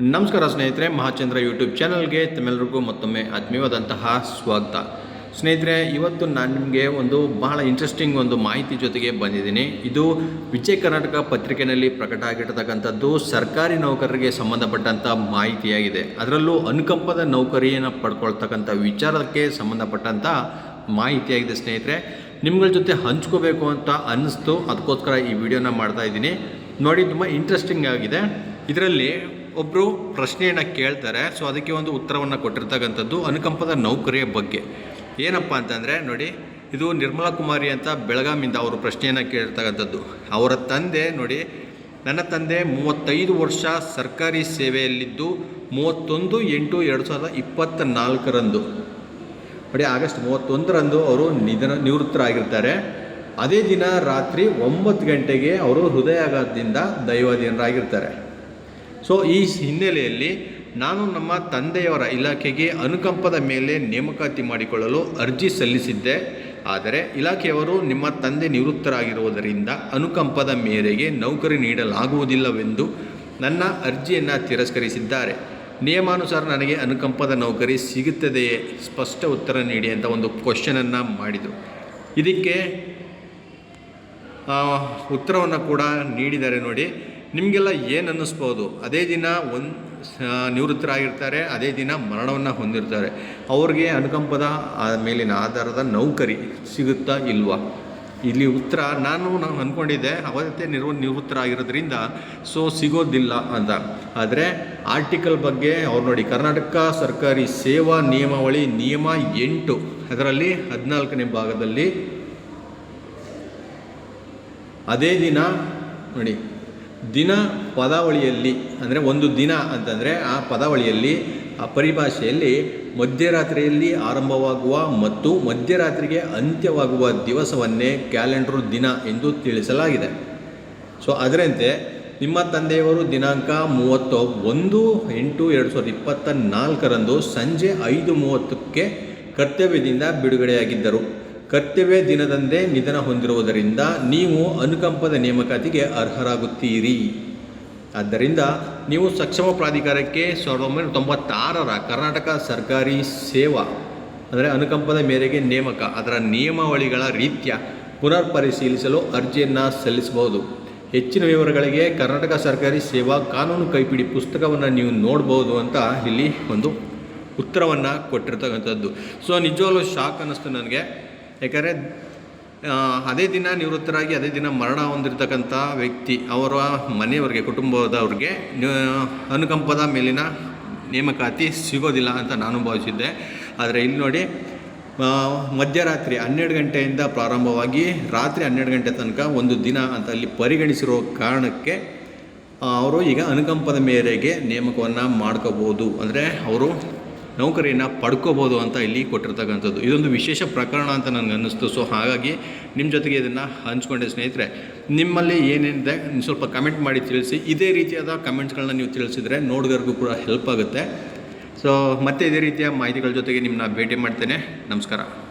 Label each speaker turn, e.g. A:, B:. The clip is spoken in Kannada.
A: ನಮಸ್ಕಾರ ಸ್ನೇಹಿತರೆ, ಮಹಾಚಂದ್ರ ಯೂಟ್ಯೂಬ್ ಚಾನಲ್ಗೆ ತಮ್ಮೆಲ್ಲರಿಗೂ ಮತ್ತೊಮ್ಮೆ ಆತ್ಮೀಯವಾದಂತಹ ಸ್ವಾಗತ. ಸ್ನೇಹಿತರೆ, ಇವತ್ತು ನಾನು ನಿಮಗೆ ಒಂದು ಬಹಳ ಇಂಟ್ರೆಸ್ಟಿಂಗ್ ಒಂದು ಮಾಹಿತಿ ಜೊತೆಗೆ ಬಂದಿದ್ದೀನಿ. ಇದು ವಿಜಯ ಕರ್ನಾಟಕ ಪತ್ರಿಕೆಯಲ್ಲಿ ಪ್ರಕಟ ಆಗಿರ್ತಕ್ಕಂಥದ್ದು ಸರ್ಕಾರಿ ನೌಕರರಿಗೆ ಸಂಬಂಧಪಟ್ಟಂಥ ಮಾಹಿತಿಯಾಗಿದೆ. ಅದರಲ್ಲೂ ಅನುಕಂಪದ ನೌಕರಿಯನ್ನು ಪಡ್ಕೊಳ್ತಕ್ಕಂಥ ವಿಚಾರಕ್ಕೆ ಸಂಬಂಧಪಟ್ಟಂಥ ಮಾಹಿತಿಯಾಗಿದೆ ಸ್ನೇಹಿತರೆ. ನಿಮ್ಗಳ ಜೊತೆ ಹಂಚ್ಕೋಬೇಕು ಅಂತ ಅನ್ನಿಸ್ತು. ಅದಕ್ಕೋಸ್ಕರ ಈ ವಿಡಿಯೋನ ಮಾಡ್ತಾ ಇದ್ದೀನಿ. ನೋಡಿ, ತುಂಬ ಇಂಟ್ರೆಸ್ಟಿಂಗ್ ಆಗಿದೆ. ಇದರಲ್ಲಿ ಒಬ್ಬರು ಪ್ರಶ್ನೆಯನ್ನು ಕೇಳ್ತಾರೆ ಸೊ ಅದಕ್ಕೆ ಒಂದು ಉತ್ತರವನ್ನು ಕೊಟ್ಟಿರ್ತಕ್ಕಂಥದ್ದು ಅನುಕಂಪದ ನೌಕರಿಯ ಬಗ್ಗೆ. ಏನಪ್ಪ ಅಂತಂದರೆ, ನೋಡಿ, ಇದು ನಿರ್ಮಲಾ ಕುಮಾರಿ ಅಂತ ಬೆಳಗಾಮಿಂದ ಅವರು ಪ್ರಶ್ನೆಯನ್ನು ಕೇಳ್ತಕ್ಕಂಥದ್ದು. ಅವರ ತಂದೆ, ನೋಡಿ, ನನ್ನ ತಂದೆ ಮೂವತ್ತೈದು ವರ್ಷ ಸರ್ಕಾರಿ ಸೇವೆಯಲ್ಲಿದ್ದು ಮೂವತ್ತೊಂದು ಎಂಟು ಎರಡು ಸಾವಿರದ ಇಪ್ಪತ್ತ ನಾಲ್ಕರಂದು ನೋಡಿ, ಆಗಸ್ಟ್ ಮೂವತ್ತೊಂದರಂದು ಅವರು ನಿಧನ, ನಿವೃತ್ತರಾಗಿರ್ತಾರೆ. ಅದೇ ದಿನ ರಾತ್ರಿ ಒಂಬತ್ತು ಗಂಟೆಗೆ ಅವರು ಹೃದಯಾಘಾತದಿಂದ ದೈವಾಧೀನರಾಗಿರ್ತಾರೆ. ಸೊ ಈ ಹಿನ್ನೆಲೆಯಲ್ಲಿ ನಾನು ನಮ್ಮ ತಂದೆಯವರ ಇಲಾಖೆಗೆ ಅನುಕಂಪದ ಮೇಲೆ ನೇಮಕಾತಿ ಮಾಡಿಕೊಳ್ಳಲು ಅರ್ಜಿ ಸಲ್ಲಿಸಿದ್ದೆ. ಆದರೆ ಇಲಾಖೆಯವರು ನಿಮ್ಮ ತಂದೆ ನಿವೃತ್ತರಾಗಿರುವುದರಿಂದ ಅನುಕಂಪದ ಮೇರೆಗೆ ನೌಕರಿ ನೀಡಲಾಗುವುದಿಲ್ಲವೆಂದು ನನ್ನ ಅರ್ಜಿಯನ್ನು ತಿರಸ್ಕರಿಸಿದ್ದಾರೆ. ನಿಯಮಾನುಸಾರ ನನಗೆ ಅನುಕಂಪದ ನೌಕರಿ ಸಿಗುತ್ತದೆಯೇ? ಸ್ಪಷ್ಟ ಉತ್ತರ ನೀಡಿ ಅಂತ ಒಂದು ಕ್ವಶನನ್ನು ಮಾಡಿದರು. ಇದಕ್ಕೆ ಉತ್ತರವನ್ನು ಕೂಡ ನೀಡಿದ್ದಾರೆ ನೋಡಿ. ನಿಮಗೆಲ್ಲ ಏನು ಅನ್ನಿಸ್ಬೋದು? ಅದೇ ದಿನ ಒಂದು ನಿವೃತ್ತರಾಗಿರ್ತಾರೆ, ಅದೇ ದಿನ ಮರಣವನ್ನು ಹೊಂದಿರ್ತಾರೆ. ಅವ್ರಿಗೆ ಅನುಕಂಪದ ಮೇಲಿನ ಆಧಾರದ ನೌಕರಿ ಸಿಗುತ್ತಾ ಇಲ್ವಾ? ಇಲ್ಲಿ ಉತ್ತರ ನಾನು ನಾನು ಅಂದ್ಕೊಂಡಿದ್ದೆ ಅವತ್ತೇ ನಿರ್ವ ನಿವೃತ್ತರಾಗಿರೋದ್ರಿಂದ ಸೊ ಸಿಗೋದಿಲ್ಲ ಅಂತ. ಆದರೆ ಆರ್ಟಿಕಲ್ ಬಗ್ಗೆ ಅವ್ರು ನೋಡಿ, ಕರ್ನಾಟಕ ಸರ್ಕಾರಿ ಸೇವಾ ನಿಯಮಾವಳಿ ನಿಯಮ ಎಂಟು, ಅದರಲ್ಲಿ ಹದಿನಾಲ್ಕನೇ ಭಾಗದಲ್ಲಿ ಅದೇ ದಿನ, ನೋಡಿ ದಿನ ಪದಾವಳಿಯಲ್ಲಿ, ಅಂದರೆ ಒಂದು ದಿನ ಅಂತಂದರೆ ಆ ಪದಾವಳಿಯಲ್ಲಿ, ಆ ಪರಿಭಾಷೆಯಲ್ಲಿ ಮಧ್ಯರಾತ್ರಿಯಲ್ಲಿ ಆರಂಭವಾಗುವ ಮತ್ತು ಮಧ್ಯರಾತ್ರಿಗೆ ಅಂತ್ಯವಾಗುವ ದಿವಸವನ್ನೇ ಕ್ಯಾಲೆಂಡರ್ ದಿನ ಎಂದು ತಿಳಿಸಲಾಗಿದೆ. ಸೊ, ಅದರಂತೆ ನಿಮ್ಮ ತಂದೆಯವರು ದಿನಾಂಕ ಮೂವತ್ತು ಒಂದು ಎಂಟು ಎರಡು ಸಾವಿರದ ಇಪ್ಪತ್ತ ನಾಲ್ಕರಂದು ಸಂಜೆ ಐದು ಮೂವತ್ತಕ್ಕೆ ಕರ್ತವ್ಯದಿಂದ ಬಿಡುಗಡೆಯಾಗಿದ್ದರು. ಕರ್ತವ್ಯ ದಿನದಂದೇ ನಿಧನ ಹೊಂದಿರುವುದರಿಂದ ನೀವು ಅನುಕಂಪದ ನೇಮಕಾತಿಗೆ ಅರ್ಹರಾಗುತ್ತೀರಿ. ಆದ್ದರಿಂದ ನೀವು ಸಕ್ಷಮ ಪ್ರಾಧಿಕಾರಕ್ಕೆ ಸಾವಿರದ ಒಂಬೈನೂರ ತೊಂಬತ್ತಾರರ ಕರ್ನಾಟಕ ಸರ್ಕಾರಿ ಸೇವಾ, ಅಂದರೆ ಅನುಕಂಪದ ಮೇರೆಗೆ ನೇಮಕ, ಅದರ ನಿಯಮಾವಳಿಗಳ ರೀತ್ಯ ಪುನರ್ ಪರಿಶೀಲಿಸಲು ಅರ್ಜಿಯನ್ನು ಸಲ್ಲಿಸಬಹುದು. ಹೆಚ್ಚಿನ ವಿವರಗಳಿಗೆ ಕರ್ನಾಟಕ ಸರ್ಕಾರಿ ಸೇವಾ ಕಾನೂನು ಕೈಪಿಡಿ ಪುಸ್ತಕವನ್ನು ನೀವು ನೋಡಬಹುದು ಅಂತ ಇಲ್ಲಿ ಒಂದು ಉತ್ತರವನ್ನು ಕೊಟ್ಟಿರ್ತಕ್ಕಂಥದ್ದು. ಸೊ ನಿಜವಾಗ್ಲೂ ಶಾಕ್ ಅನ್ನಿಸ್ತು ನನಗೆ. ಯಾಕಂದರೆ ಅದೇ ದಿನ ನಿವೃತ್ತರಾಗಿ, ಅದೇ ದಿನ ಮರಣ ಹೊಂದಿರತಕ್ಕಂಥ ವ್ಯಕ್ತಿ, ಅವರ ಮನೆಯವರಿಗೆ, ಕುಟುಂಬದವ್ರಿಗೆ ಅನುಕಂಪದ ಮೇಲಿನ ನೇಮಕಾತಿ ಸಿಗೋದಿಲ್ಲ ಅಂತ ನಾನು ಭಾವಿಸಿದ್ದೆ. ಆದರೆ ಇಲ್ಲಿ ನೋಡಿ ಮಧ್ಯರಾತ್ರಿ ಹನ್ನೆರಡು ಗಂಟೆಯಿಂದ ಪ್ರಾರಂಭವಾಗಿ ರಾತ್ರಿ ಹನ್ನೆರಡು ಗಂಟೆ ತನಕ ಒಂದು ದಿನ ಅಂತ ಅಲ್ಲಿ ಪರಿಗಣಿಸಿರೋ ಕಾರಣಕ್ಕೆ ಅವರು ಈಗ ಅನುಕಂಪದ ಮೇರೆಗೆ ನೇಮಕವನ್ನು ಮಾಡ್ಕೋಬೋದು ಅಂದರೆ, ಅವರು ನೌಕರಿಯನ್ನು ಪಡ್ಕೋಬೋದು ಅಂತ ಇಲ್ಲಿ ಕೊಟ್ಟಿರ್ತಕ್ಕಂಥದ್ದು. ಇದೊಂದು ವಿಶೇಷ ಪ್ರಕರಣ ಅಂತ ನನಗೆ ಅನ್ನಿಸ್ತು. ಸೊ ಹಾಗಾಗಿ ನಿಮ್ಮ ಜೊತೆಗೆ ಇದನ್ನು ಹಂಚ್ಕೊಂಡೆ ಸ್ನೇಹಿತರೆ, ನಿಮ್ಮಲ್ಲಿ ಏನೇನಿದೆ ಸ್ವಲ್ಪ ಕಮೆಂಟ್ ಮಾಡಿ ತಿಳಿಸಿ. ಇದೇ ರೀತಿಯಾದ ಕಮೆಂಟ್ಸ್ಗಳನ್ನ ನೀವು ತಿಳಿಸಿದರೆ ನೋಡುಗರಿಗೂ ಕೂಡ ಹೆಲ್ಪ್ ಆಗುತ್ತೆ. ಸೊ ಮತ್ತೆ ಇದೇ ರೀತಿಯ ಮಾಹಿತಿಗಳ ಜೊತೆಗೆ ನಿಮ್ಮನ್ನ ಭೇಟಿ ಮಾಡ್ತೇನೆ. ನಮಸ್ಕಾರ.